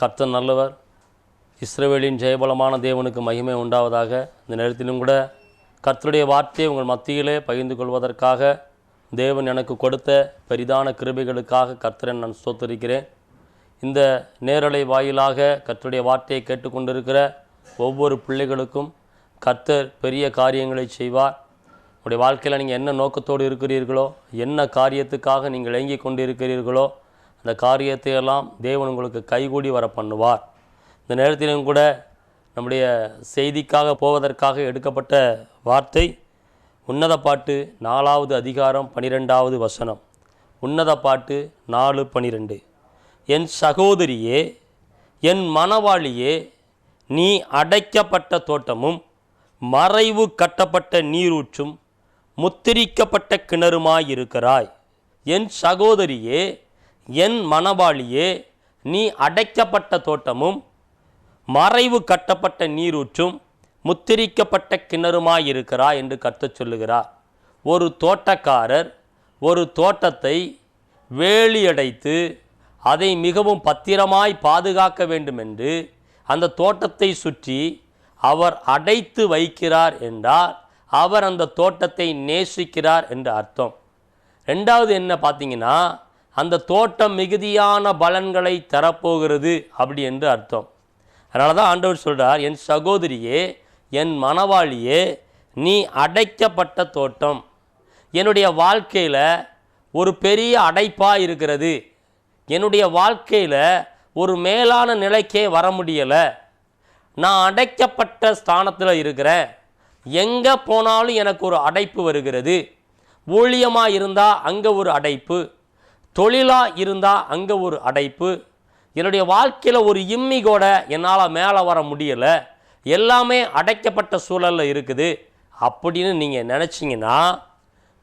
கர்த்தர் நல்லவர். இஸ்ரவேலின் ஜெயபலமான தேவனுக்கு மகிமை உண்டாவதாக. இந்த நேரத்திலும் கூட கர்த்தருடைய வார்த்தையை உங்கள் மத்தியிலே பகிர்ந்து கொள்வதற்காக தேவன் எனக்கு கொடுத்த பெரிதான கிருபைகளுக்காக கர்த்தரை நான் ஸ்தோத்தரிக்கிறேன். இந்த நேரலை வாயிலாக கர்த்தருடைய வார்த்தையை கேட்டுக்கொண்டிருக்கிற ஒவ்வொரு பிள்ளைகளுக்கும் கர்த்தர் பெரிய காரியங்களை செய்வார். உங்களுடைய வாழ்க்கையில் நீங்கள் என்ன நோக்கத்தோடு இருக்கிறீர்களோ என்ன காரியத்துக்காக நீங்கள் ஏங்கி கொண்டு இருக்கிறீர்களோ அந்த காரியத்தை எல்லாம் தேவன் உங்களுக்கு கைகூடி வர பண்ணுவார் இந்த நேரத்திலும் கூட நம்முடைய செய்திக்காக போவதற்காக எடுக்கப்பட்ட வார்த்தை உன்னத பாட்டு நாலாவது அதிகாரம் பனிரெண்டாவது வசனம். உன்னத பாட்டு நாலு பனிரெண்டு. என் சகோதரியே என் மணவாளியே நீ அடைக்கப்பட்ட தோட்டமும் மறைவு கட்டப்பட்ட நீரூற்றும் முத்திரிக்கப்பட்ட கிணறுமாயிருக்கிறாய். என் சகோதரியே என் மணவாளியே நீ அடைக்கப்பட்ட தோட்டமும் மறைவு கட்டப்பட்ட நீரூற்றும் முத்திரிக்கப்பட்ட கிணறுமாயிருக்கிறா என்று கர்த்தர் சொல்லுகிறார். ஒரு தோட்டக்காரர் ஒரு தோட்டத்தை வேலியடைத்து அதை மிகவும் பத்திரமாய் பாதுகாக்க வேண்டுமென்று அந்த தோட்டத்தை சுற்றி அவர் அடைத்து வைக்கிறார் என்றால் அவர் அந்த தோட்டத்தை நேசிக்கிறார் என்று அர்த்தம். ரெண்டாவது என்ன பார்த்தீங்கன்னா அந்த தோட்டம் மிகுதியான பலன்களை தரப்போகிறது அப்படி என்று அர்த்தம். அதனால தான் ஆண்டவர் சொல்கிறார் என் சகோதரியே என் மணவாளியே நீ அடைக்கப்பட்ட தோட்டம். என்னுடைய வாழ்க்கையில் ஒரு பெரிய அடைப்பாக இருக்கிறது. என்னுடைய வாழ்க்கையில் ஒரு மேலான நிலைக்கே வர முடியலை. நான் அடைக்கப்பட்ட ஸ்தானத்தில் இருக்கிறேன். எங்கே போனாலும் எனக்கு ஒரு அடைப்பு வருகிறது. ஊழியமாக இருந்தால் அங்கே ஒரு அடைப்பு. தொழிலாக இருந்தால் அங்கே ஒரு அடைப்பு. என்னுடைய வாழ்க்கையில் ஒரு இம்மி கூட என்னால் மேலே வர முடியலை. எல்லாமே அடைக்கப்பட்ட சூழலில் இருக்குது. அப்படின்னு நீங்கள் நினச்சிங்கன்னா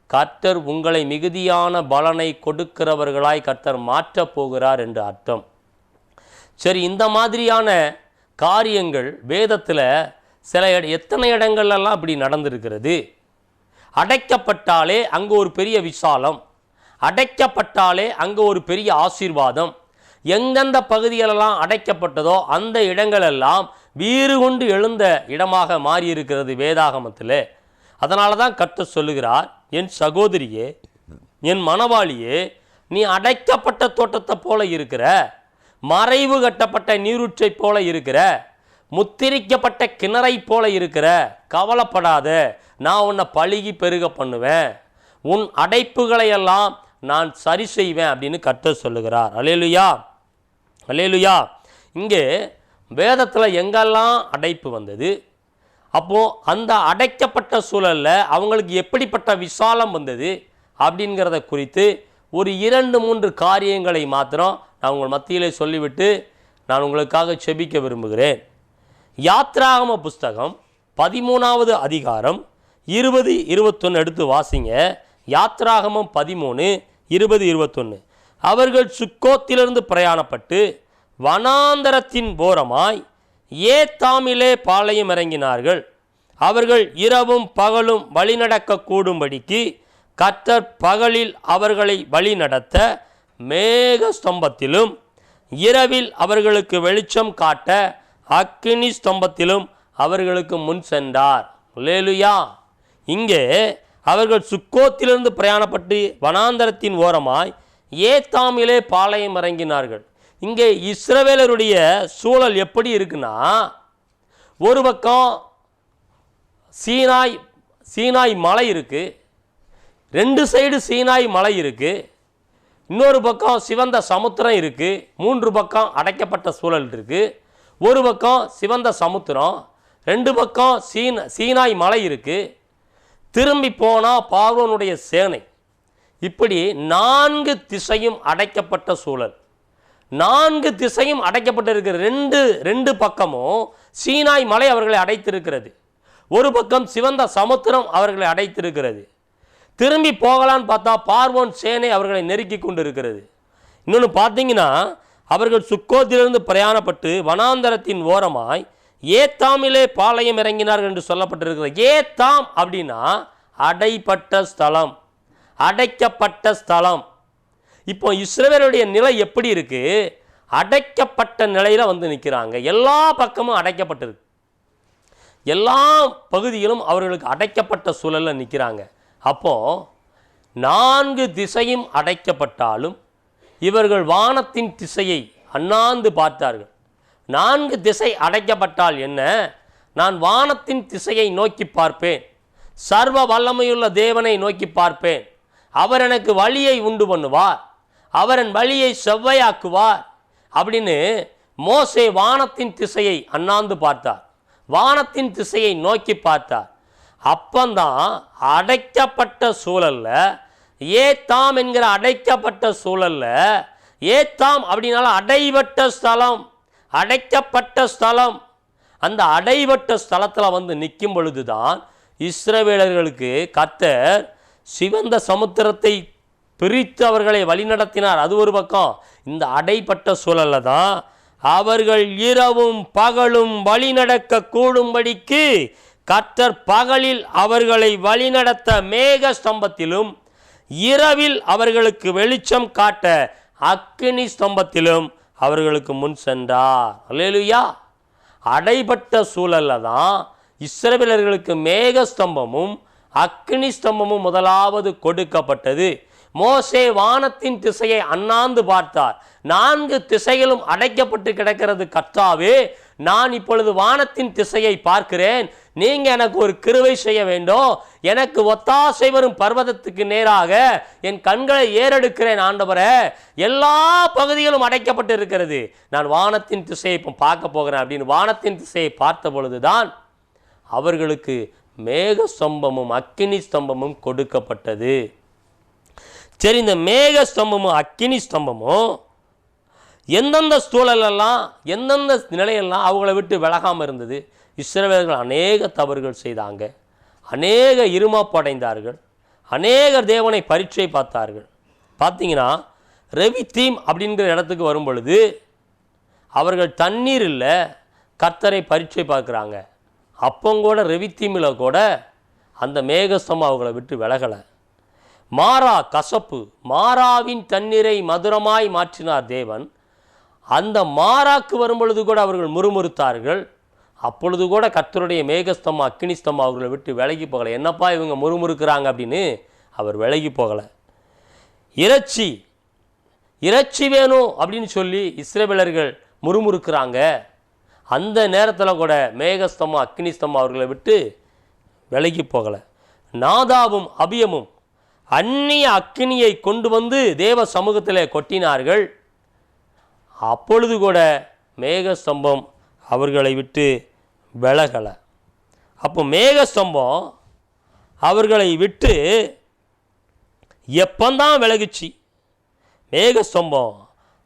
கர்த்தர் உங்களை மிகுதியான பலனை கொடுக்கிறவர்களாய் கர்த்தர் மாற்றப் போகிறார் என்று அர்த்தம். சரி இந்த மாதிரியான காரியங்கள் வேதத்தில் சில எத்தனை இடங்கள்லாம் இப்படி நடந்திருக்கிறது? அடைக்கப்பட்டாலே அங்கே ஒரு பெரிய விசாலம். அடைக்கப்பட்டாலே அங்கே ஒரு பெரிய ஆசீர்வாதம். எந்தெந்த பகுதிகளெல்லாம் அடைக்கப்பட்டதோ அந்த இடங்களெல்லாம் வீறு கொண்டு எழுந்த இடமாக மாறியிருக்கிறது வேதாகமத்தில். அதனால தான் கற்று சொல்லுகிறார் என் சகோதரியே என் மணவாளியே நீ அடைக்கப்பட்ட தோட்டத்தை போல இருக்கிற மறைவு கட்டப்பட்ட நீரூற்றை போல இருக்கிற முத்திரிக்கப்பட்ட கிணறை போல இருக்கிற கவலைப்படாத நான் உன்னை பழுகி பெருக பண்ணுவேன். உன் அடைப்புகளை எல்லாம் நான் சரி செய்வேன் அப்படின்னு கர்த்தர் சொல்லுகிறார். அலேலுயா அலேலுயா இங்கே வேதத்தில் எங்கெல்லாம் அடைப்பு வந்தது? அப்போது அந்த அடைக்கப்பட்ட சூழலில் அவங்களுக்கு எப்படிப்பட்ட விசாலம் வந்தது? அப்படிங்கிறத குறித்து ஒரு இரண்டு மூன்று காரியங்களை மாத்திரம் நான் உங்கள் மத்தியிலே சொல்லிவிட்டு நான் உங்களுக்காக செபிக்க விரும்புகிறேன். யாத்ராகம புஸ்தகம் பதிமூணாவது அதிகாரம் இருபது இருபத்தொன்று எடுத்து வாசிங்க. யாத்ராகமம் பதிமூணு இருபது இருபத்தொன்று அவர்கள் சுக்கோத்திலிருந்து பிரயாணப்பட்டு வனாந்தரத்தின் ஓரமாய் ஏத்தாமிலே பாளையம் இறங்கினார்கள். அவர்கள் இரவும் பகலும் வழிநடக்க கூடும்படிக்கு கர்த்தர் பகலில் அவர்களை வழிநடத்த மேக ஸ்தம்பத்திலும் இரவில் அவர்களுக்கு வெளிச்சம் காட்ட அக்னி ஸ்தம்பத்திலும் அவர்களுக்கு முன் சென்றார். லேலுயா இங்கே அவர்கள் சுக்கோத்திலிருந்து பிரயாணப்பட்டு வனாந்தரத்தின் ஓரமாய் ஏத்தாமிலே பாளையம் இறங்கினார்கள். இங்கே இஸ்ரவேலருடைய சூழல் எப்படி இருக்குன்னா ஒரு பக்கம் சீனாய் சீனாய் மலை இருக்குது ரெண்டு சைடு சீனாய் மலை இருக்குது இன்னொரு பக்கம் சிவந்த சமுத்திரம் இருக்குது மூன்று பக்கம் அடைக்கப்பட்ட சூழல் இருக்குது ஒரு பக்கம் சிவந்த சமுத்திரம் ரெண்டு பக்கம் சீன சீனாய் மலை இருக்குது திரும்பி போனால் பார்வனுடைய சேனை. இப்படி நான்கு திசையும் அடைக்கப்பட்ட சூழல். நான்கு திசையும் அடைக்கப்பட்டிருக்கிற ரெண்டு ரெண்டு பக்கமும் சீனாய் மலை அவர்களை அடைத்திருக்கிறது. ஒரு பக்கம் சிவந்த சமுத்திரம் அவர்களை அடைத்திருக்கிறது. திரும்பி போகலான்னு பார்த்தா பார்வோன் சேனை அவர்களை நெருக்கி கொண்டு இருக்கிறது இன்னொன்று பார்த்தீங்கன்னா அவர்கள் சுக்கோத்திலிருந்து பிரயாணப்பட்டு வனாந்தரத்தின் ஓரமாய் ஏத்தாமிலே பாளையம் இறங்கினார்கள் என்று சொல்லப்பட்டிருக்கிறது. ஏத்தாம் அப்படின்னா அடைப்பட்ட ஸ்தலம் அடைக்கப்பட்ட ஸ்தலம். இப்போ இஸ்ரவேலுடைய நிலை எப்படி இருக்குது அடைக்கப்பட்ட நிலையில் வந்து நிற்கிறாங்க எல்லா பக்கமும் அடைக்கப்பட்டிருக்கு. எல்லா பகுதியிலும் அவர்களுக்கு அடைக்கப்பட்ட சூழலில் நிற்கிறாங்க அப்போது நான்கு திசையும் அடைக்கப்பட்டாலும் இவர்கள் வானத்தின் திசையை அண்ணாந்து பார்த்தார்கள். நான்கு திசை அடைக்கப்பட்டால் என்ன? நான் வானத்தின் திசையை நோக்கி பார்ப்பேன். சர்வ வல்லமையுள்ள தேவனை நோக்கி பார்ப்பேன். அவர் எனக்கு வழியை உண்டு பண்ணுவார். அவரின் வழியை செவ்வையாக்குவார். அப்படின்னு மோசே வானத்தின் திசையை அண்ணாந்து பார்த்தார். வானத்தின் திசையை நோக்கி பார்த்தார். அப்பந்தான் அடைக்கப்பட்ட சூழல்ல ஏத்தாம் என்கிற அடைக்கப்பட்ட சூழல்ல ஏத்தாம் அப்படின்னால அடைபட்ட ஸ்தலம். அடைக்கப்பட்ட ஸ்தலம். அந்த அடைபட்ட ஸ்தலத்தில் வந்து நிற்கும் பொழுது தான் இஸ்ரவேலர்களுக்கு கத்தர் சிவந்த சமுத்திரத்தை பிரித்து அவர்களை வழிநடத்தினார். அது ஒரு பக்கம். இந்த அடைப்பட்ட சூழல்ல தான் அவர்கள் இரவும் பகலும் வழிநடக்க கூடும்படிக்கு கர்த்தர் பகலில் அவர்களை வழிநடத்த மேக ஸ்தம்பத்திலும் இரவில் அவர்களுக்கு வெளிச்சம் காட்ட அக்னி ஸ்தம்பத்திலும் அவர்களுக்கு முன் சென்றார். அல்லேலுயா. அடைபட்ட சூழல்ல தான் இஸ்ரவேலர்களுக்கு மேக ஸ்தம்பமும் அக்னி ஸ்தம்பமும் முதலாவது கொடுக்கப்பட்டது. மோசே வானத்தின் திசையை அண்ணாந்து பார்த்தார். நான்கு திசைகளும் அடைக்கப்பட்டு கிடக்கிறது கர்த்தாவே நான் இப்பொழுது வானத்தின் திசையை பார்க்கிறேன். நீங்க எனக்கு ஒரு கிருவை செய்ய வேண்டும். எனக்கு ஒத்தாசை வரும் பர்வதத்துக்கு நேராக என் கண்களை ஏறெடுக்கிறேன் ஆண்டவரை. எல்லா பகுதிகளும் அடைக்கப்பட்டு இருக்கிறது. நான் வானத்தின் திசையை இப்போ பார்க்க போகிறேன் அப்படின்னு வானத்தின் திசையை பார்த்த பொழுதுதான் அவர்களுக்கு மேக ஸ்தம்பமும் அக்கினி ஸ்தம்பமும் கொடுக்கப்பட்டது. சரி இந்த மேக ஸ்தம்பமும் அக்கினி ஸ்தம்பமும் எந்தெந்த சூழலெல்லாம் எந்தெந்த நிலையெல்லாம் அவங்கள விட்டு விலகாமல் இருந்தது? இஸ்ரவேலர்கள் அநேக தவறுகள் செய்தாங்க. அநேக இருமாப்படைந்தார்கள். அநேகர் தேவனை பரீட்சை பார்த்தார்கள். பார்த்தீங்கன்னா ரவி தீம் அப்படிங்கிற இடத்துக்கு வரும் பொழுது அவர்கள் தண்ணீர் இல்லை கர்த்தரை பரீட்சை பார்க்குறாங்க. அப்பங்கூட ரவி தீமில் கூட அந்த மேகஸ்தம் அவங்கள விட்டு விலகலை. மாறா கசப்பு மாறாவின் தண்ணீரை மதுரமாய் மாற்றினார் தேவன். அந்த மாறாக்கு வரும்பொழுது கூட அவர்கள் முறுமுறுத்தார்கள். அப்பொழுது கூட கர்த்தருடைய மேகஸ்தம் அக்கினிஸ்தம் அவர்களை விட்டு விலகி போகலை. என்னப்பா இவங்க முறுமுறுக்கிறாங்க அப்படின்னு அவர் விலகி போகலை. இறைச்சி இறைச்சி வேணும் அப்படின்னு சொல்லி இஸ்ரேபிலர்கள் முறுமுறுக்கிறாங்க. அந்த நேரத்தில் கூட மேகஸ்தம் அக்னிஸ்தம் அவர்களை விட்டு விலகி போகலை. நாதாவும் அபியமும் அந்நிய அக்னியை கொண்டு வந்து தேவ சமூகத்தில் கொட்டினார்கள். அப்பொழுது கூட மேகஸ்தம்பம் அவர்களை விட்டு விலகலை. அப்போ மேகஸ்தம்பம் அவர்களை விட்டு எப்பந்தான் விலகுச்சு? மேகஸ்தம்பம்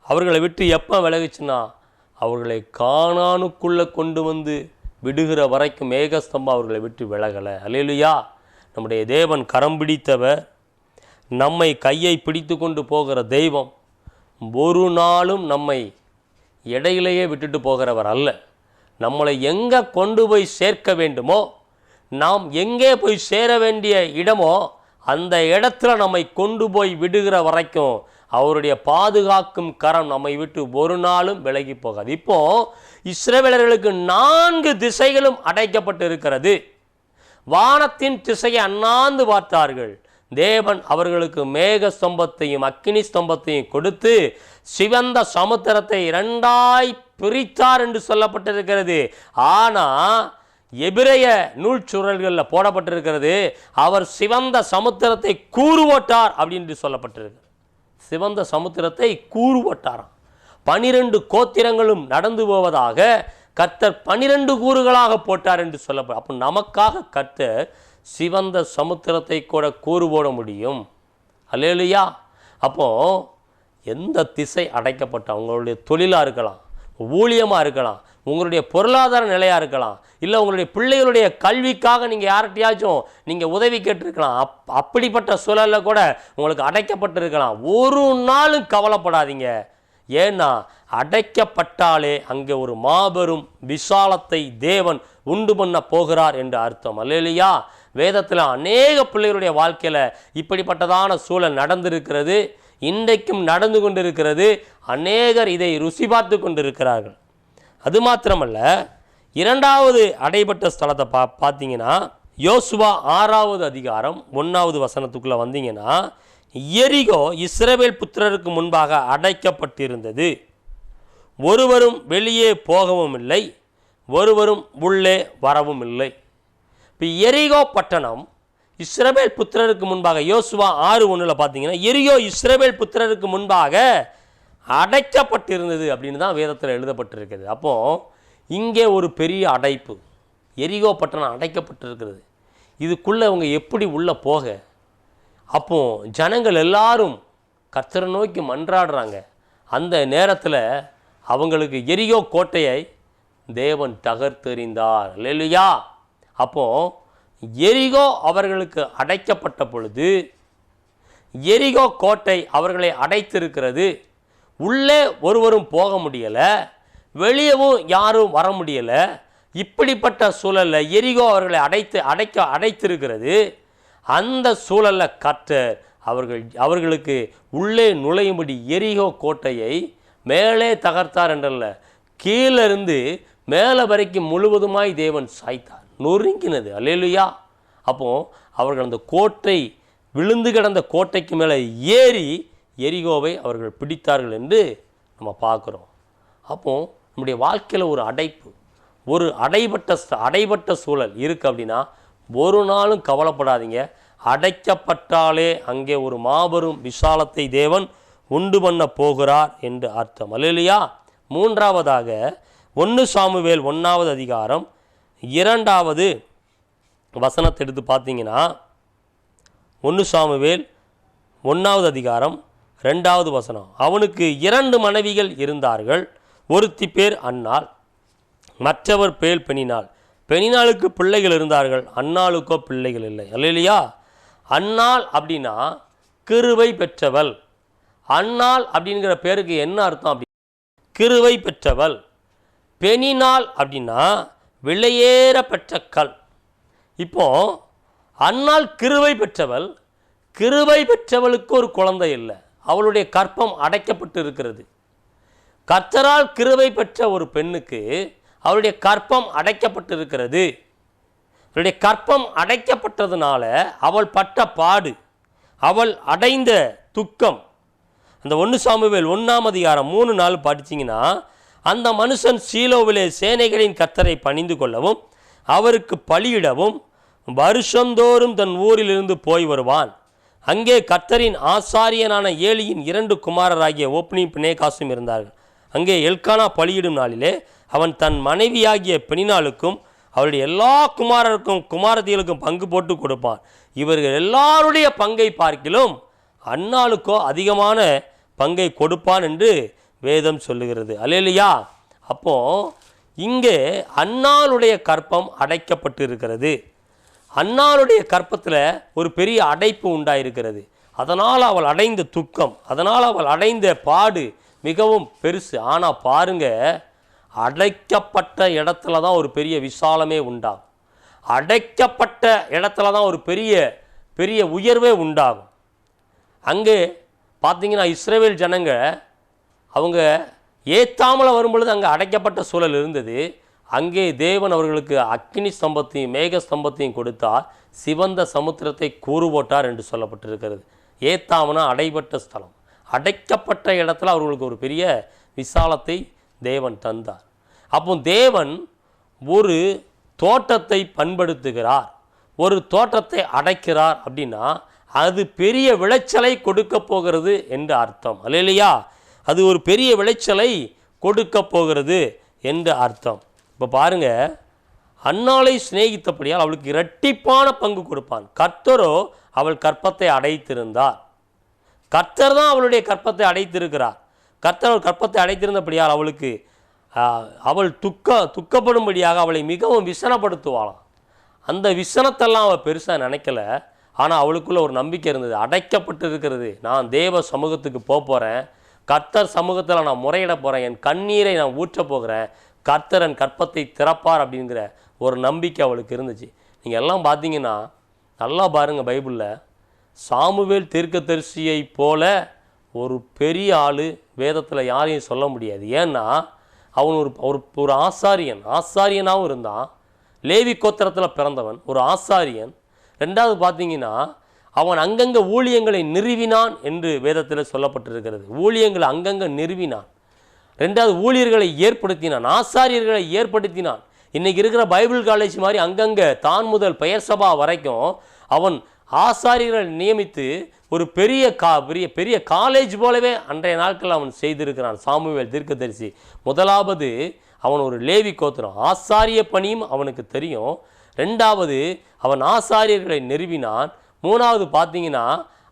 அவர்களை விட்டு எப்போ விலகுச்சுன்னா அவர்களை காணானுக்குள்ளே கொண்டு வந்து விடுகிற வரைக்கும் மேகஸ்தம்பம் அவர்களை விட்டு விலகலை. அல்லேலுயா! நம்முடைய தேவன் கரம் பிடித்தவர். நம்மை கையை பிடித்து கொண்டு போகிற தெய்வம் ஒரு நாளும் நம்மை இடையிலேயே விட்டுட்டு போகிறவர் அல்ல. நம்மளை எங்கே கொண்டு போய் சேர்க்க வேண்டுமோ நாம் எங்கே போய் சேர வேண்டிய இடமோ அந்த இடத்துல நம்மை கொண்டு போய் விடுகிற வரைக்கும் அவருடைய பாதுகாக்கும் கரம் நம்மை விட்டு ஒரு நாளும் விலகி போகாது. இப்போ இஸ்ரேவேலர்களுக்கு நான்கு திசைகளும் அடைக்கப்பட்டு இருக்கிறது வானத்தின் திசையை அண்ணாந்து பார்த்தார்கள். தேவன் அவர்களுக்கு மேக ஸ்தம்பத்தையும் அக்கினி ஸ்தம்பத்தையும் கொடுத்து சிவந்த சமுத்திரத்தை இரண்டாய் பிரித்தார் என்று சொல்லப்பட்டிருக்கிறது. ஆனால் எபிரைய நூல் சுரல்களில் போடப்பட்டிருக்கிறது அவர் சிவந்த சமுத்திரத்தை கூறுவட்டார் அப்படின்னு சொல்லப்பட்டிருக்கு சிவந்த சமுத்திரத்தை கூறுவட்டாராம். பனிரெண்டு கோத்திரங்களும் நடந்து போவதாக கர்த்தர் பனிரெண்டு கூறுகளாக போட்டார் என்று சொல்லப்படும் அப்போ நமக்காக கர்த்தர் சிவந்த சமுத்திரத்தை கூட கூறு போட முடியும். அல்லையா அப்போது எந்த திசை அடைக்கப்பட்ட உங்களுடைய தொழிலாக இருக்கலாம் ஊழியமாக இருக்கலாம் உங்களுடைய பொருளாதார நிலையாக இருக்கலாம் இல்லை உங்களுடைய பிள்ளைகளுடைய கல்விக்காக நீங்கள் யார்கிட்டயாச்சும் நீங்கள் உதவி கேட்டிருக்கலாம் அப் அப்படிப்பட்ட சூழலில் கூட உங்களுக்கு அடைக்கப்பட்டிருக்கலாம். ஒரு நாளும் கவலைப்படாதீங்க. ஏன்னா அடைக்கப்பட்டாலே அங்கே ஒரு மாபெரும் விசாலத்தை தேவன் உண்டு பண்ண போகிறார் என்று அர்த்தம். அல்லையா வேதத்தில் அநேக பிள்ளைகளுடைய வாழ்க்கையில் இப்படிப்பட்டதான சூழல் நடந்திருக்கிறது. இன்றைக்கும் நடந்து கொண்டிருக்கிறது. அநேகர் இதை ருசி பார்த்து கொண்டிருக்கிறார்கள். அது மாத்திரமல்ல இரண்டாவது அடைபட்ட ஸ்தலத்தை பா பார்த்தீங்கன்னா யோசுவா ஆறாவது அதிகாரம் ஒன்றாவது வசனத்துக்குள்ளே வந்தீங்கன்னா எரிகோ இஸ்ரவேல் புத்திரருக்கு முன்பாக அடைக்கப்பட்டிருந்தது. ஒருவரும் வெளியே போகவும் இல்லை ஒருவரும் உள்ளே வரவும் இல்லை. இப்போ எரிகோ பட்டணம் இஸ்ரவேல் புத்திரருக்கு முன்பாக யோசுவா ஆறு ஒன்றில் பார்த்தீங்கன்னா எரியோ இஸ்ரவேல் புத்திரருக்கு முன்பாக அடைக்கப்பட்டிருந்தது அப்படின்னு தான் வேதத்தில் எழுதப்பட்டிருக்கிறது. அப்போது இங்கே ஒரு பெரிய அடைப்பு. எரிகோ பட்டணம் அடைக்கப்பட்டிருக்கிறது. இதுக்குள்ளே அவங்க எப்படி உள்ளே போக? அப்போ ஜனங்கள் எல்லாரும் கர்த்தரை நோக்கி மன்றாடுறாங்க. அந்த நேரத்தில் அவங்களுக்கு எரியோ கோட்டையை தேவன் தகர்த்தெறிந்தார். இல்லையா அப்போது எரிகோ அவர்களுக்கு அடைக்கப்பட்ட பொழுது எரிகோ கோட்டை அவர்களை அடைத்திருக்கிறது. உள்ளே ஒருவரும் போக முடியலை வெளியவும் யாரும் வர முடியலை. இப்படிப்பட்ட சூழலில் எரிகோ அவர்களை அடைத்து அடைக்க அடைத்திருக்கிறது. அந்த சூழலில் கற்ற அவர்கள் அவர்களுக்கு உள்ளே நுழையும்படி எரிகோ கோட்டையை மேலே தகர்த்தார் என்றல்ல. கீழே இருந்து மேலே வரைக்கும் முழுவதுமாய் தேவன் சாய்த்தார். நொறுங்கினது. அல்லேலுயா. அப்போ அவர்கள் அந்த கோட்டை விழுந்து கிடந்த கோட்டைக்கு மேலே ஏறி எரிகோவை அவர்கள் பிடித்தார்கள் என்று நம்ம பார்க்குறோம். அப்போது நம்முடைய வாழ்க்கையில் ஒரு அடைப்பு. ஒரு அடைபட்ட அடைபட்ட சூழல் இருக்குது அப்படின்னா ஒரு நாளும் கவலைப்படாதீங்க. அடைக்கப்பட்டாலே அங்கே ஒரு மாபெரும் விசாலத்தை தேவன் உண்டு பண்ண போகிறார் என்று அர்த்தம். அல்லையா மூன்றாவதாக ஒன்று சாமுவேல் ஒன்றாவது அதிகாரம் இரண்டாவது வசனத்தை எடுத்து பார்த்தீங்கன்னா ஒன்று சாமுவேல் ஒன்றாவது அதிகாரம் ரெண்டாவது வசனம். அவனுக்கு இரண்டு மனைவிகள் இருந்தார்கள் ஒருத்தி பேர் அன்னாள் மற்றவர் பேர் பெணினாள் பெணினாளுக்கு பிள்ளைகள் இருந்தார்கள் அன்னாளுக்கோ பிள்ளைகள் இல்லை. இல்லையா அன்னாள் அப்படின்னா கிருவை பெற்றவள். அன்னாள் அப்படிங்கிற பேருக்கு என்ன அர்த்தம் அப்படி? கிருவை பெற்றவள். பெணினாள் அப்படின்னா விலையேற பெற்ற கல். இப்போ அன்னாள் கிருவை பெற்றவள் கிருவை பெற்றவளுக்கு ஒரு குழந்தை இல்லை. அவளுடைய கற்பம் அடைக்கப்பட்டு இருக்கிறது கர்த்தரால் கிருவை பெற்ற ஒரு பெண்ணுக்கு அவளுடைய கற்பம் அடைக்கப்பட்டு இருக்கிறது அவளுடைய கற்பம் அடைக்கப்பட்டதுனால அவள் பட்ட பாடு அவள் அடைந்த துக்கம். அந்த ஒன்று சாமுவேல் ஒன்றாம் அதிகாரம் மூணு நாள் படிச்சீங்கன்னா அந்த மனுஷன் சீலோவிலே சேனைகளின் கத்தரை பணிந்து கொள்ளவும் அவருக்கு பலியிடவும் வருஷந்தோறும் தன் ஊரிலிருந்து போய் வருவான். அங்கே கர்த்தரின் ஆசாரியனான ஏலியின் இரண்டு குமாரராகிய ஓப்னி பினேகாசும் இருந்தார்கள். அங்கே எல்கானா பலியிடும் நாளிலே அவன் தன் மனைவியாகிய பெணினாளுக்கும் அவருடைய எல்லா குமாரருக்கும் குமாரதிகளுக்கும் பங்கு போட்டு கொடுப்பான். இவர்கள் எல்லாருடைய பங்கை பார்க்கிலும் அன்னாளுக்கோ அதிகமான பங்கை கொடுப்பான் என்று வேதம் சொல்லுகிறது. அல்லேலியா! அப்போது இங்கே அன்னாளுடைய கற்பம் அடைக்கப்பட்டு இருக்கிறது அன்னாளுடைய கற்பத்தில் ஒரு பெரிய அடைப்பு உண்டாயிருக்கிறது. அதனால் அவள் அடைந்த துக்கம் அதனால் அவள் அடைந்த பாடு மிகவும் பெருசு. ஆனால் பாருங்க அடைக்கப்பட்ட இடத்துல தான் ஒரு பெரிய விசாலமே உண்டாகும். அடைக்கப்பட்ட இடத்துல தான் ஒரு பெரிய பெரிய உயர்வே உண்டாகும். அங்கே பார்த்தீங்கன்னா இஸ்ரேவேல் ஜனங்கள் அவங்க ஏத்தாமல வரும்பொழுது அங்கே அடைக்கப்பட்ட சூழல் இருந்தது. அங்கே தேவன் அவர்களுக்கு அக்னி ஸ்தம்பத்தையும் மேக ஸ்தம்பத்தையும் கொடுத்தார். சிவந்த சமுத்திரத்தை கூறு போட்டார் என்று சொல்லப்பட்டிருக்கிறது. ஏத்தாமனா அடைபட்ட ஸ்தலம். அடைக்கப்பட்ட இடத்துல அவர்களுக்கு ஒரு பெரிய விசாலத்தை தேவன் தந்தார். அப்போ தேவன் ஒரு தோட்டத்தை பண்படுத்துகிறார். ஒரு தோட்டத்தை அடைக்கிறார் அப்படின்னா அது பெரிய விளைச்சலை கொடுக்க போகிறது என்று அர்த்தம். அல்லையா அது ஒரு பெரிய விளைச்சலை கொடுக்க போகிறது என்று அர்த்தம். இப்போ பாருங்க அன்னாளை சிநேகித்தபடியால் அவளுக்கு இரட்டிப்பான பங்கு கொடுப்பான். கர்த்தரோ அவள் கற்பத்தை அடைத்திருந்தார். கர்த்தர் தான் அவளுடைய கற்பத்தை அடைத்திருக்கிறார். கர்த்தர் அவள் கற்பத்தை அடைத்திருந்தபடியால் அவளுக்கு அவள் துக்க துக்கப்படும்படியாக அவளை மிகவும் விசனப்படுத்துவாளாம். அந்த விசனத்தெல்லாம் அவள் பெருசாக நினைக்கல. ஆனால் அவளுக்குள்ள ஒரு நம்பிக்கை இருந்தது. அடைக்கப்பட்டு இருக்கிறது நான் தேவ சமூகத்துக்கு போக போகிறேன் கர்த்தர் சமூகத்தில் நான் முறையிட போகிறேன் என் கண்ணீரை நான் ஊற்றப் போகிறேன். கர்த்தர் என் கற்பத்தை திறப்பார் அப்படிங்கிற ஒரு நம்பிக்கை அவளுக்கு இருந்துச்சு. நீங்கள் எல்லாம் பார்த்தீங்கன்னா நல்லா பாருங்கள் பைபிளில். சாமுவேல் தீர்க்கதரிசியை போல ஒரு பெரிய ஆள் வேதத்தில் யாரையும் சொல்ல முடியாது. ஏன்னா அவன் ஒரு ஒரு ஒரு ஆசாரியன் ஆசாரியனாகவும் இருந்தான். லேவி கோத்திரத்தில் பிறந்தவன் ஒரு ஆசாரியன். ரெண்டாவது பார்த்தீங்கன்னா அவன் அங்கங்கே ஊழியங்களை நிறுவினான் என்று வேதத்தில் சொல்லப்பட்டிருக்கிறது. ஊழியங்களை அங்கங்கே நிறுவினான். ரெண்டாவது ஊழியர்களை ஏற்படுத்தினான். ஆசாரியர்களை ஏற்படுத்தினான். இன்றைக்கி இருக்கிற பைபிள் காலேஜ் மாதிரி அங்கங்கே தான் முதல் பெயர் சபா வரைக்கும் அவன் ஆசாரியர்கள் நியமித்து ஒரு பெரிய கா பெரிய பெரிய காலேஜ் போலவே அன்றைய நாட்கள் அவன் செய்திருக்கிறான். சாமுவேல் தீர்க்கதரிசி. முதலாவது அவன் ஒரு லேவி கோத்திரம். ஆசாரிய பணியும் அவனுக்கு தெரியும். ரெண்டாவது அவன் ஆசாரியர்களை நிறுவினான். மூணாவது பார்த்தீங்கன்னா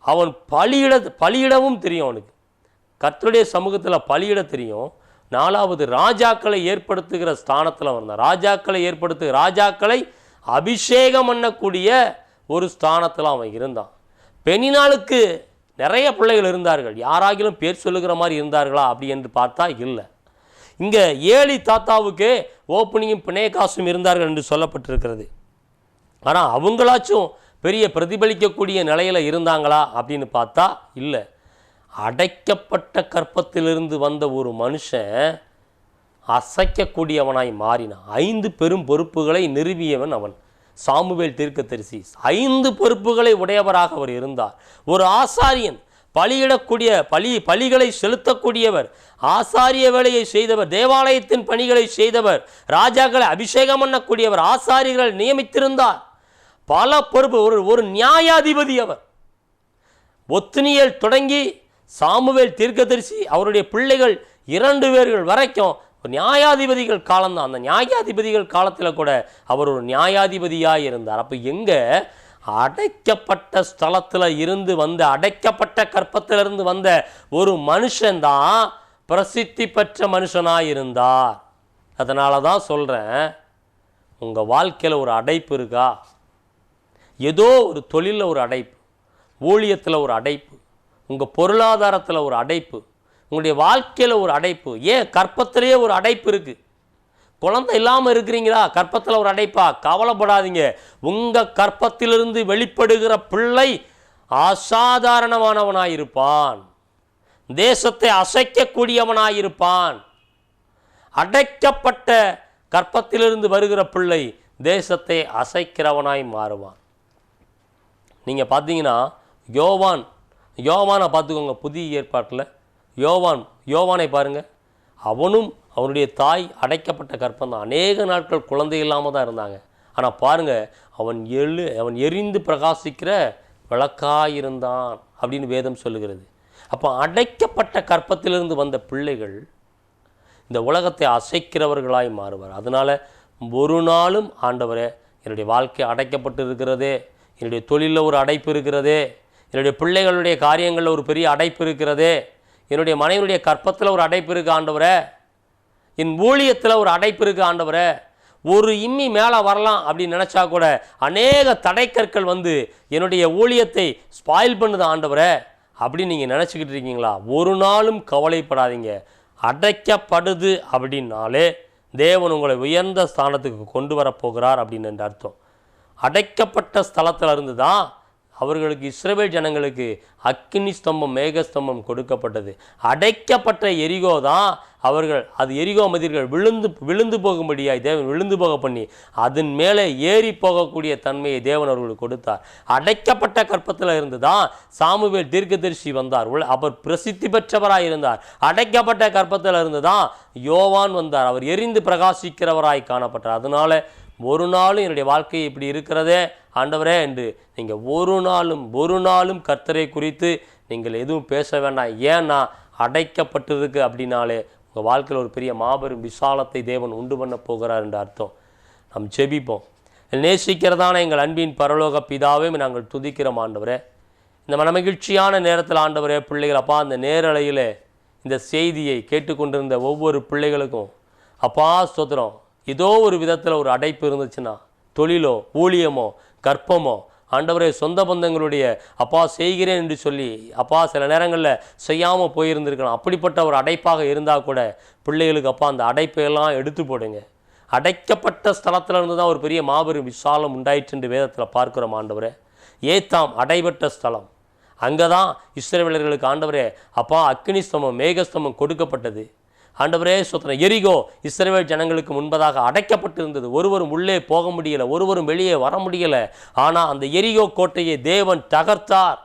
அவன் பலியிட பலியிடவும் தெரியும் அவனுக்கு. கர்த்தருடைய சமூகத்தில் பலியிட தெரியும். நாலாவது ராஜாக்களை ஏற்படுத்துகிற ஸ்தானத்தில் வந்தான் ராஜாக்களை ஏற்படுத்து ராஜாக்களை அபிஷேகம் பண்ணக்கூடிய ஒரு ஸ்தானத்தில் அவன் இருந்தான். பெண்ணினாளுக்கு நிறைய பிள்ளைகள் இருந்தார்கள். யாராகிலும் பேர் சொல்லுகிற மாதிரி இருந்தார்களா அப்படி என்று பார்த்தா இல்லை. இங்கே ஏழி தாத்தாவுக்கு ஓப்பனிங்கும் பிணையகாசும் இருந்தார்கள் என்று சொல்லப்பட்டிருக்கிறது. ஆனால் அவங்களாச்சும் பெரிய பிரதிபலிக்கக்கூடிய நிலையில் இருந்தாங்களா அப்படின்னு பார்த்தா இல்லை. அடைக்கப்பட்ட கற்பத்திலிருந்து வந்த ஒரு மனுஷன் அசைக்கக்கூடியவனாய் மாறினான் ஐந்து பெரும் பொறுப்புகளை நிறுவியவன் அவன். சாமுவேல் தீர்க்கதரிசி ஐந்து பொறுப்புகளை உடையவராக அவர் இருந்தார். ஒரு ஆசாரியன் பலியிடக்கூடிய பலி பலிகளை செலுத்தக்கூடியவர் ஆசாரிய வேலையை செய்தவர் தேவாலயத்தின் பணிகளை செய்தவர் ராஜாக்களை அபிஷேகம் பண்ணக்கூடியவர் ஆசாரியர்கள் நியமித்திருந்தார். பல பொறுப்பு ஒரு ஒரு நியாயாதிபதி அவர். ஒத்துனியல் தொடங்கி சாமுவேல் தீர்க்கதரிசி அவருடைய பிள்ளைகள் இரண்டு பேர்கள் வரைக்கும் நியாயாதிபதிகள் காலம்தான். அந்த நியாயாதிபதிகள் காலத்தில் கூட அவர் ஒரு நியாயாதிபதியாக இருந்தார். அப்போ எங்கே? அடைக்கப்பட்ட ஸ்தலத்தில் இருந்து வந்த அடைக்கப்பட்ட கற்பத்திலிருந்து வந்த ஒரு மனுஷன்தான் பிரசித்தி பெற்ற மனுஷனாக இருந்தார். அதனால தான் சொல்கிறேன் உங்கள் வாழ்க்கையில் ஒரு அடைப்பு இருக்கா? ஏதோ ஒரு தொழிலில் ஒரு அடைப்பு ஊழியத்தில் ஒரு அடைப்பு உங்கள் பொருளாதாரத்தில் ஒரு அடைப்பு உங்களுடைய வாழ்க்கையில் ஒரு அடைப்பு. ஏன் கற்பத்திலேயே ஒரு அடைப்பு இருக்குது குழந்தை இல்லாமல் இருக்கிறீங்களா? கற்பத்தில் ஒரு அடைப்பா? கவலைப்படாதீங்க. உங்கள் கற்பத்திலிருந்து வெளிப்படுகிற பிள்ளை அசாதாரணமானவனாயிருப்பான். தேசத்தை அசைக்கக்கூடியவனாயிருப்பான். அடைக்கப்பட்ட கற்பத்திலிருந்து வருகிற பிள்ளை தேசத்தை அசைக்கிறவனாய் மாறுவான். நீங்கள் பார்த்தீங்கன்னா யோவான் யோவானை பார்த்துக்கோங்க புதிய ஏற்பாட்டில். யோவான் யோவானை பாருங்கள் அவனும் அவனுடைய தாய் அடைக்கப்பட்ட கற்பம் தான். அநேக நாட்கள் குழந்தை இல்லாமல் தான் இருந்தாங்க. ஆனால் பாருங்கள் அவன் எழு அவன் எரிந்து பிரகாசிக்கிற விளக்காயிருந்தான் அப்படின்னு வேதம் சொல்லுகிறது. அப்போ அடைக்கப்பட்ட கற்பத்திலிருந்து வந்த பிள்ளைகள் இந்த உலகத்தை அசைக்கிறவர்களாய் மாறுவார். அதனால் ஒரு நாளும் ஆண்டவரே என்னுடைய வாழ்க்கை அடைக்கப்பட்டு இருக்கிறதே என்னுடைய தொழிலில் ஒரு அடைப்பு இருக்கிறதே என்னுடைய பிள்ளைகளுடைய காரியங்களில் ஒரு பெரிய அடைப்பு இருக்கிறதே என்னுடைய மனைவியுடைய கற்பத்தில் ஒரு அடைப்பு இருக்கு ஆண்டவரை என் ஊழியத்தில் ஒரு அடைப்பு இருக்கு ஆண்டவரை ஒரு இம்மி மேலே வரலாம் அப்படின்னு நினச்சா கூட அநேக தடைக்கற்கள் வந்து என்னுடைய ஊழியத்தை ஸ்பாயில் பண்ணுது ஆண்டவரை அப்படின்னு நீங்கள் நினச்சிக்கிட்டு இருக்கீங்களா? ஒரு நாளும் கவலைப்படாதீங்க. அடைக்கப்படுது அப்படின்னாலே தேவன் உங்களை உயர்ந்த ஸ்தானத்துக்கு கொண்டு வரப்போகிறார் அப்படின்னு என்ற அர்த்தம். அடைக்கப்பட்ட ஸ்தலத்தில் இருந்து தான் அவர்களுக்கு இஸ்ரவேல் ஜனங்களுக்கு அக்கினி ஸ்தம்பம் மேகஸ்தம்பம் கொடுக்கப்பட்டது. அடைக்கப்பட்ட எரிகோ தான் அவர்கள் அது எரிகோ மதிர்கள் விழுந்து விழுந்து போகும்படியாய் தேவன் விழுந்து போக பண்ணி அதன் மேலே ஏறி போகக்கூடிய தன்மையை தேவன் அவர்களுக்கு கொடுத்தார். அடைக்கப்பட்ட கற்பத்தில் இருந்து தான் சாமுவேல் தீர்க்கதரிசி வந்தார். உள்ள- அவர் பிரசித்தி பெற்றவராய் இருந்தார். அடைக்கப்பட்ட கற்பத்தில் இருந்து தான் யோவான் வந்தார். அவர் எரிந்து பிரகாசிக்கிறவராய் காணப்பட்டார். அதனால ஒரு நாளும் என்னுடைய வாழ்க்கை இப்படி இருக்கிறதே. ஆண்டவரே என்று நீங்கள் ஒரு நாளும் ஒரு நாளும் கர்த்தரை குறித்து நீங்கள் எதுவும் பேச வேண்டாம். ஏன்னா அடைக்கப்பட்டிருக்கு அப்படின்னாலே உங்கள் வாழ்க்கையில் ஒரு பெரிய மாபெரும் விசாலத்தை தேவன் உண்டு பண்ண போகிறார் என்று அர்த்தம். நாம் ஜெபிப்போம். நேசிக்கிறதான எங்கள் அன்பின் பரலோக பிதாவே நாங்கள் துதிக்கிறோம் ஆண்டவரே. இந்த மனமகிழ்ச்சியான நேரத்தில் ஆண்டவரே பிள்ளைகள் அப்பா அந்த நேரலையில் இந்த செய்தியை கேட்டுக்கொண்டிருந்த ஒவ்வொரு பிள்ளைகளுக்கும் அப்பா ஸ்தோத்திரம். ஏதோ ஒரு விதத்தில் ஒரு அடைப்பு இருந்துச்சுன்னா தொழிலோ ஊழியமோ கற்பமோ ஆண்டவரே சொந்த பந்தங்களுடைய அப்பா செய்கிறேன் என்று சொல்லி அப்பா சில நேரங்களில் செய்யாமல் போயிருந்திருக்கலாம். அப்படிப்பட்ட ஒரு அடைப்பாக இருந்தால் கூட பிள்ளைகளுக்கு அப்பா அந்த அடைப்பையெல்லாம் எடுத்து போடுங்க. அடைக்கப்பட்ட ஸ்தலத்தில் இருந்து தான் ஒரு பெரிய மாபெரும் விசாலம் உண்டாயிற்று என்று வேதத்தில் பார்க்கிறோம் ஆண்டவரே. ஏத்தாம் அடைபட்ட ஸ்தலம். அங்கே தான் இஸ்ரவேலர்களுக்கு ஆண்டவரே அப்பா அக்னி மேகஸ்தமம் கொடுக்கப்பட்டது. ஆண்டவரே சொத்தன எரிகோ இஸ்ரேல் ஜனங்களுக்கு முன்பதாக அடைக்கப்பட்டிருந்தது. ஒருவரும் உள்ளே போக முடியலை ஒருவரும் வெளியே வர முடியல. ஆனால் அந்த எரிகோ கோட்டையை தேவன் தகர்த்தார்.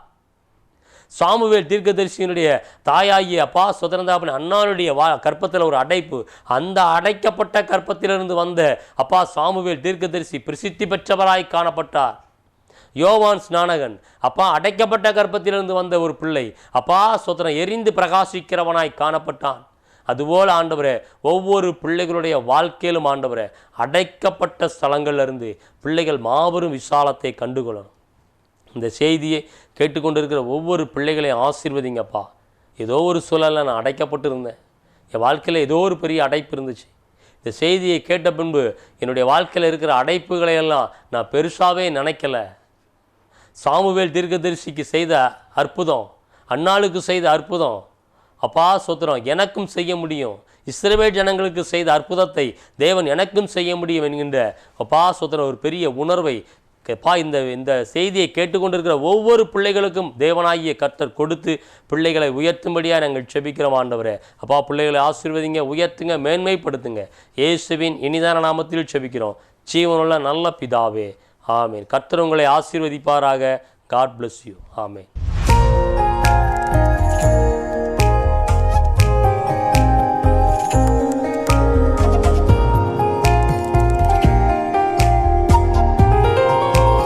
சாமுவேல் தீர்க்கதரிசியினுடைய தாயாகிய அப்பா சுதந்திராபன் அண்ணாளுடைய வா கற்பத்தில் ஒரு அடைப்பு. அந்த அடைக்கப்பட்ட கற்பத்திலிருந்து வந்த அப்பா சாமுவேல் தீர்க்கதரிசி பிரசித்தி பெற்றவராய் காணப்பட்டார். யோவான் ஸ்நானகன் அப்பா அடைக்கப்பட்ட கற்பத்திலிருந்து வந்த ஒரு பிள்ளை. அப்பா சொத்தனம் எரிந்து பிரகாசிக்கிறவனாய் காணப்பட்டான். அதுபோல் ஆண்டவரே ஒவ்வொரு பிள்ளைகளுடைய வாழ்க்கையிலும் ஆண்டவரே அடைக்கப்பட்ட ஸ்தலங்கள்லருந்து பிள்ளைகள் மாபெரும் விசாலத்தை கண்டுகொள்ளணும். இந்த செய்தியை கேட்டுக்கொண்டிருக்கிற ஒவ்வொரு பிள்ளைகளையும் ஆசீர்வதிங்கப்பா. ஏதோ ஒரு சூழலில் நான் அடைக்கப்பட்டு இருந்தேன் என் வாழ்க்கையில் ஏதோ ஒரு பெரிய அடைப்பு இருந்துச்சு. இந்த செய்தியை கேட்ட பின்பு என்னுடைய வாழ்க்கையில் இருக்கிற அடைப்புகளை எல்லாம் நான் பெருசாகவே நினைக்கல. சாமுவேல் தீர்க்கதரிசிக்கு செய்த அற்புதம் அன்னாளுக்கு செய்த அற்புதம் அப்பா சொத்துறோம் எனக்கும் செய்ய முடியும். இஸ்ரவேல் ஜனங்களுக்கு செய்த அற்புதத்தை தேவன் எனக்கும் செய்ய முடியும் என்கின்ற அப்பா சொத்துற ஒரு பெரிய உணர்வை பா இந்த இந்த செய்தியை கேட்டுக்கொண்டிருக்கிற ஒவ்வொரு பிள்ளைகளுக்கும் தேவனாகிய கர்த்தர் கொடுத்து பிள்ளைகளை உயர்த்தும்படியாக நாங்கள் செபிக்கிறோம் ஆண்டவரே. அப்பா பிள்ளைகளை ஆசீர்வதிங்க உயர்த்துங்க மேன்மைப்படுத்துங்க. இயேசுவின் இனிதான நாமத்தில் செபிக்கிறோம். ஜீவனுள்ள நல்ல பிதாவே. ஆமேன். கர்த்தர் உங்களை ஆசீர்வதிப்பாராக. God bless you amen.